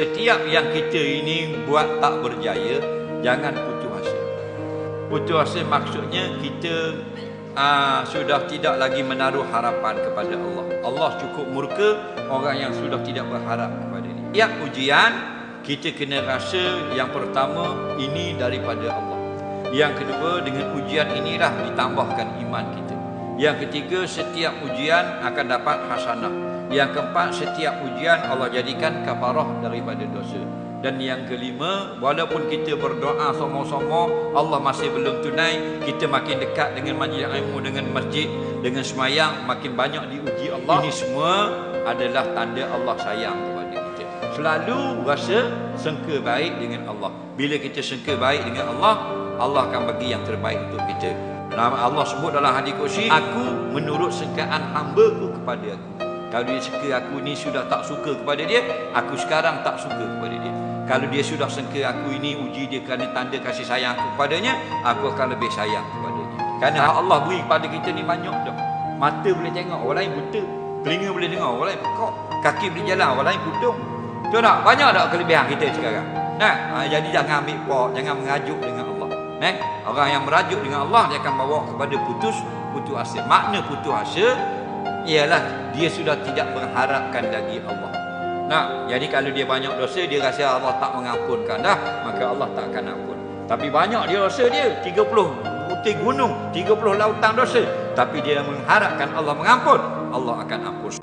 Setiap yang kita ini buat tak berjaya, jangan putus asa. Putus asa maksudnya kita uh, sudah tidak lagi menaruh harapan kepada Allah. Allah cukup murka orang yang sudah tidak berharap kepada dia. Tiap ujian, kita kena rasa yang pertama ini daripada Allah. Yang kedua, dengan ujian inilah ditambahkan iman kita. Yang ketiga, setiap ujian akan dapat hasanah. Yang keempat, setiap ujian Allah jadikan kafarah daripada dosa. Dan yang kelima, walaupun kita berdoa sama-sama, Allah masih belum tunai, kita makin dekat dengan majlis ilmu, dengan masjid, dengan semayang, makin banyak diuji Allah. Ini semua adalah tanda Allah sayang kepada kita. Selalu rasa sangka baik dengan Allah. Bila kita sangka baik dengan Allah, Allah akan bagi yang terbaik untuk kita. Nama Allah sebut dalam hadis kursi, aku menurut sangkaan hamba-Ku kepada aku. Kalau dia suka aku ni sudah tak suka kepada dia, aku sekarang tak suka kepada dia. Kalau dia sudah sangka aku ini uji dia kerana tanda kasih sayang aku kepadanya, aku akan lebih sayang kepadanya. Kerana Allah beri kepada kita ni banyak dah. Mata boleh tengok, orang lain buta. Telinga boleh dengar, orang lain pekak. Kaki boleh jalan, orang lain putung. Betul tak? Banyak tak kelebihan kita sekarang? Nah, ha, jadi jangan ambil pok, jangan mengajuk dengan. Eh, orang yang merajuk dengan Allah dia akan bawa kepada putus putus asa. Makna putus asa ialah dia sudah tidak mengharapkan lagi Allah. Nah, jadi kalau dia banyak dosa dia rasa Allah tak mengampunkan dah, maka Allah tak akan ampun. Tapi banyak dia dosa dia 30 putih gunung, 30 lautan dosa, tapi dia mengharapkan Allah mengampun, Allah akan ampun.